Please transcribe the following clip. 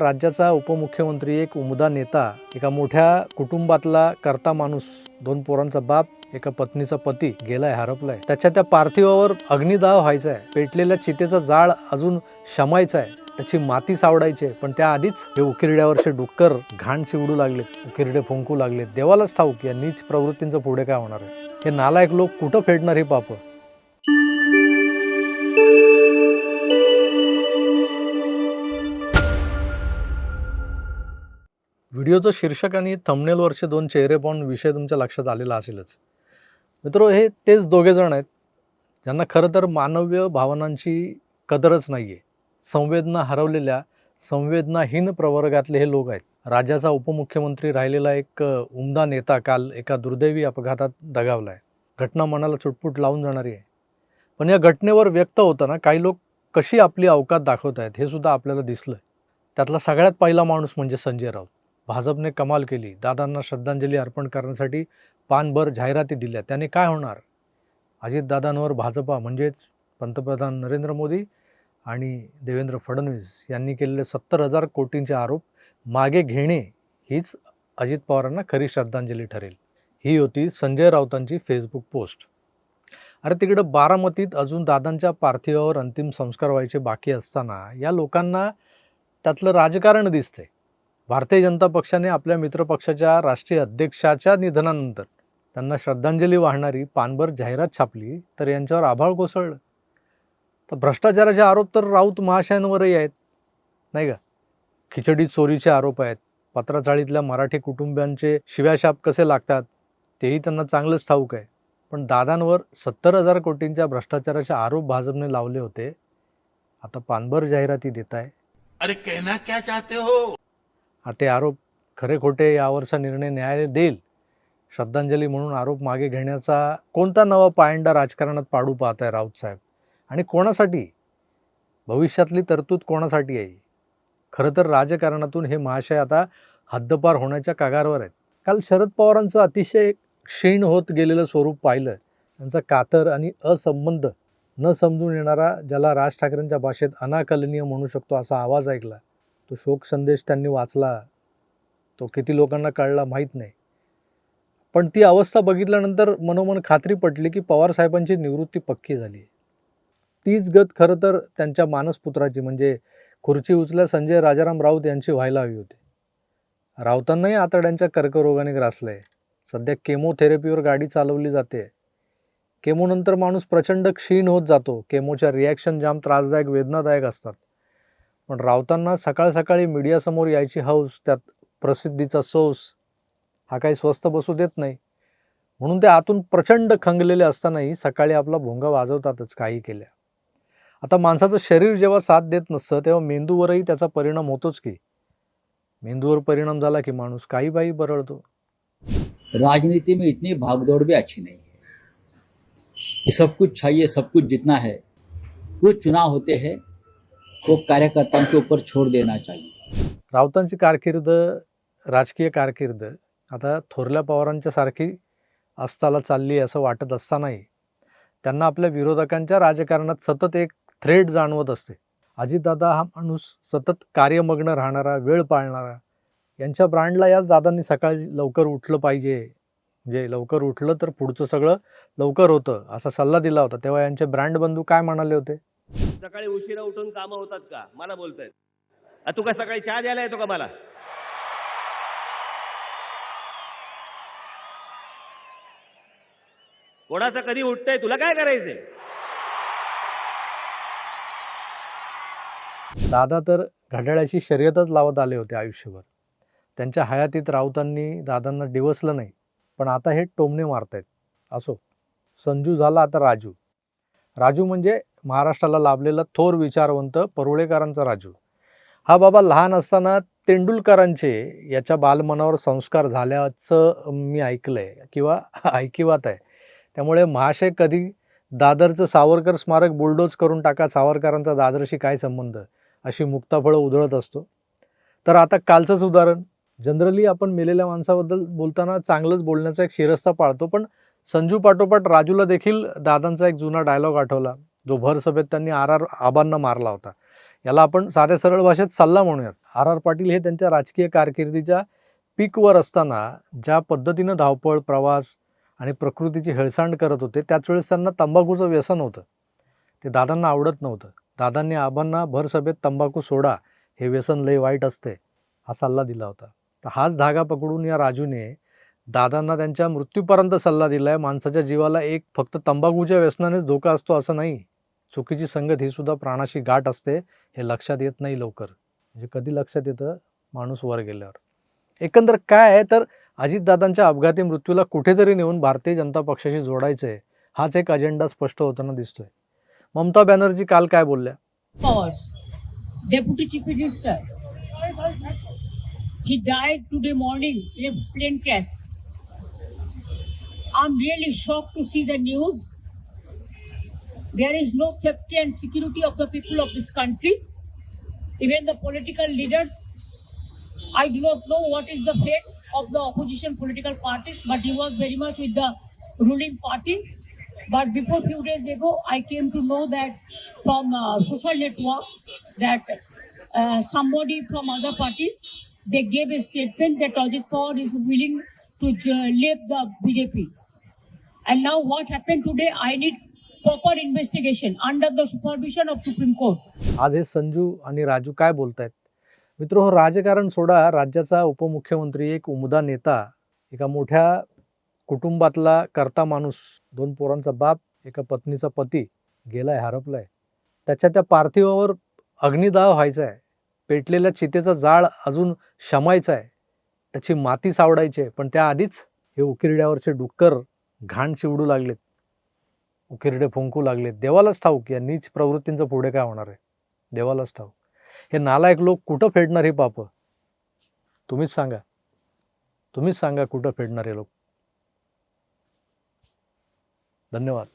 राज्याचा उपमुख्यमंत्री एक उमदा नेता एका मोठ्या कुटुंबातला करता माणूस दोन पोरांचा बाप एका पत्नीचा पती गेलाय हरपलाय. त्याच्या त्या पार्थिवावर अग्निदाह व्हायचा आहे पेटलेल्या चितेचा जाळ अजून शमायचा आहे त्याची माती सावडायची पण पण त्याआधीच हे उकिरड्यावरचे डुक्कर घाण चिवडू लागलेत उकिरडे फुंकू लागलेत देवालाच ठाऊक या नीच प्रवृत्तींचं पुढे काय होणार आहे? हे नालायक लोक कुठं फेडणार हे पाप? व्हिडिओचं शीर्षक आणि थंबनेलवरचे दोन चेहरे पाहून विषय तुमच्या लक्षात आलेला असेलच. मित्र हे तेच दोघे जण आहेत. ज्यांना खरं तर मानवीय भावनांची कदरच नाही आहे संवेदना हरवलेल्या संवेदनाहीन प्रवर्गातले हे लोक आहेत. राज्याचा उपमुख्यमंत्री राहिलेला एक उमदा नेता काल एका दुर्दैवी अपघातात दगावला आहे घटना मनाला चुटपुट लावून जाणारी आहे. पण या घटनेवर व्यक्त होताना काही लोक कशी आपली अवकात दाखवत आहेत हे सुद्धा आपल्याला दिसलं त्यातला सगळ्यात पहिला माणूस म्हणजे संजय राऊत. भाजपने कमाल केली. दादांना श्रद्धांजली अर्पण करण्यासाठी पानभर जाहिराती दिल्या. त्याने काय होणार? अजितदादांवर भाजपा म्हणजेच पंतप्रधान नरेंद्र मोदी आणि देवेंद्र फडणवीस यांनी केलेले सत्तर हजार कोटींचे आरोप मागे घेणे हीच अजित पवारांना खरी श्रद्धांजली ठरेल. ही होती संजय राऊतांची फेसबुक पोस्ट. अरे तिकडं बारामतीत अजून दादांच्या पार्थिवावर अंतिम संस्कार व्हायचे बाकी असताना या लोकांना त्यातलं राजकारण दिसतंय. भारतीय जनता पक्षाने आपल्या मित्रपक्षाच्या राष्ट्रीय अध्यक्षाच्या निधनानंतर त्यांना श्रद्धांजली वाहणारी पानभर जाहिरात छापली तर यांच्यावर आभाळ कोसळलं. तर भ्रष्टाचाराचे आरोप तर राऊत महाशयांवरही आहेत नाही का? खिचडी चोरीचे आरोप आहेत. पत्राचाळीतल्या मराठी कुटुंबियांचे शिव्याशाप कसे लागतात तेही त्यांना चांगलंच ठाऊक आहे. पण दादांवर सत्तर हजार कोटींच्या भ्रष्टाचाराचे आरोप भाजपने लावले होते. आता पानभर जाहिराती देत आहे अरे कहना क्या चाहते हो? ते आरोप खरे खोटे यावरचा निर्णय न्यायालय देईल. श्रद्धांजली म्हणून आरोप मागे घेण्याचा कोणता नवा पायंडा राजकारणात पाडू पाहत आहे राऊत साहेब? आणि कोणासाठी? भविष्यातली तरतूद कोणासाठी आहे? खरं तर राजकारणातून हे महाशय आता हद्दपार होण्याच्या कागारवर आहेत. काल शरद पवारांचं अतिशय क्षीण होत गेलेलं स्वरूप पाहिलं. त्यांचा कातर आणि असंबंध न समजून येणारा ज्याला राज ठाकरेंच्या भाषेत अनाकलनीय म्हणू शकतो असा आवाज ऐकला. तो शोक संदेश त्यांनी वाचला. तो किती लोकांना कळला माहीत नाही. पण ती अवस्था बघितल्यानंतर मनोमन खात्री पटली की पवार साहेबांची निवृत्ती पक्की झाली. तीच गत खरं तर त्यांच्या मानसपुत्राची म्हणजे खुर्ची उचल्या संजय राजाराम राऊत यांची व्हायला हवी होती. राऊतांनाही आतड्यांच्या कर्करोगाने ग्रासलं आहे सध्या केमोथेरपीवर गाडी चालवली जाते. केमोनंतर माणूस प्रचंड क्षीण होत जातो. केमोच्या रिॲक्शन जाम त्रासदायक वेदनादायक असतात. पण रावतांना सकाळ सकाळी मीडियासमोर यायची हौस त्यात प्रसिद्धीचा सोस हा काही स्वस्त बसू देत नाही. म्हणून ते आतून प्रचंड खंगलेले असतानाही सकाळी आपला भोंगा वाजवतातच काही केल्या. आता माणसाचं शरीर जेव्हा साथ देत नसतं तेव्हा मेंदूवरही त्याचा परिणाम होतोच की. मेंदूवर परिणाम झाला की माणूस काही बाई बरळतो. राजनीति में इतनी भागदौड़ भी अच्छी नहीं है। सब कुछ चाहिए सब कुछ जितना है। कुछ चुनाव होते हैं वो कार्यकर्ताओं के ऊपर छोड़ देना चाहिए. राऊतांची कारकीर्द राजकीय कारकीर्द आता थोरल्या पवारांच्या सारखी अस्ताला चालली आहे असं वाटत असतानाही त्यांना आपल्या विरोधकांच्या राजकारणात सतत एक थ्रेड जाणवत असते. अजितदादा हा माणूस सतत कार्यमग्न राहणारा वेळ पाळणारा यांच्या ब्रँडला याच दादांनी सकाळी लवकर उठलं पाहिजे. म्हणजे लवकर उठलं तर पुढचं सगळं लवकर होतं असा सल्ला दिला होता. तेव्हा यांचे ब्रँड बंधू काय म्हणाले होते? सकाळी उशिरा उठून कामं होतात का? मला बोलतायत. तू काय सकाळी चहा द्यायला येतो का मला? कोणाचं कधी उठतंय? तुला काय करायचंय? दादा तर घड्याळाची शर्यतच लावत आले होते आयुष्यभर. त्यांच्या हयातीत राऊतांनी दादांना डिवसलं नाही पण आता हे टोमणे मारतायत. असो संजू झाला आता राजू. राजू म्हणजे महाराष्ट्राला लाभलेला थोर विचारवंत परुळेकरांचा राजू. हा बाबा लहान असताना तेंडुलकरांचे याच्या बालमनावर संस्कार झाल्याचं मी ऐकलं आहे किंवा ऐकिवात आहे. त्यामुळे महाशय कधी दादरचं सावरकर स्मारक बुलडोज करून टाका सावरकरांचा दादरशी काय संबंध? अशी मुक्ताफळं उधळत असतो. तर आता कालचंच उदाहरण. जनरली आपण मेलेल्या माणसाबद्दल बोलताना चांगलंच बोलण्याचा एक शिरस्ता पाळतो पण संजू पाठोपाठ राजूला देखील दादांचा एक जुना डायलॉग आठवला. जो भर सभेत त्यांनी आर आर आबांना मारला होता. याला आपण साध्या सरळ भाषेत सल्ला म्हणूयात. आर आर पाटील हे त्यांच्या राजकीय कारकिर्दीच्या पीकवर असताना ज्या पद्धतीनं धावपळ प्रवास आणि प्रकृतीची हेळसांड करत होते त्याच वेळेस त्यांना तंबाखूचं व्यसन होतं. ते दादांना आवडत नव्हतं. दादांनी आबांना भर सभेत तंबाखू सोडा हे व्यसन लय वाईट असते हा सल्ला दिला होता. तर हाच धागा पकडून या राजूने दादांना त्यांच्या मृत्यूपर्यंत सल्ला दिला आहे माणसाच्या जीवाला एक फक्त तंबाखूच्या व्यसनानेच धोका असतो असं नाही. चुकीची संगत ही सुद्धा प्राणाशी गाठ असते हे लक्षात येत नाही लवकर म्हणजे कधी लक्षात येतं माणूस वर गेल्यावर एकंदर काय आहे तर अजितदादांच्या अपघाती मृत्यूला कुठेतरी नेऊन भारतीय जनता पक्षाशी जोडायचं आहे हाच एक अजेंडा स्पष्ट होताना दिसतोय ममता बॅनर्जी काल काय बोलल्या deputy chief minister Minister. He died today morning in a plane crash. I'm really shocked to see the news. There is no safety and security of the people of this country. Even the political leaders. I do not know what is the fate of the opposition political parties, but he was very much with the ruling party. But before few days ago, I came to know that from uh, social network that uh, somebody from other party they gave a statement that Ajit Pawar is willing to leave the BJP. And now what happened today? I need proper investigation under the supervision of supreme court आज हे संजू आणि राजू काय बोलतायत? मित्र हो राजकारण सोडा. राज्याचा उपमुख्यमंत्री एक उमदा नेता एका मोठ्या कुटुंबातला करता माणूस दोन पोरांचा बाप एका पत्नीचा पती गेलाय हरपलाय. त्याच्या त्या पार्थिवावर अग्निदाह व्हायचा आहे पेटलेल्या चितेचा जाळ अजून शमायचा आहे त्याची माती सावडायची आहे. पण त्याआधीच हे उकिरड्यावरचे डुक्कर घाण चिवडू लागलेत. उकिरडे फुंकू लागले. देवालाच ठाऊक या नीच प्रवृत्तींचं पुढे काय होणार आहे? देवालाच ठाऊक. हे नालायक लोक कुठं फेडणार हे पाप? तुम्हीच सांगा. तुम्हीच सांगा कुठं फेडणार हे लोक. धन्यवाद.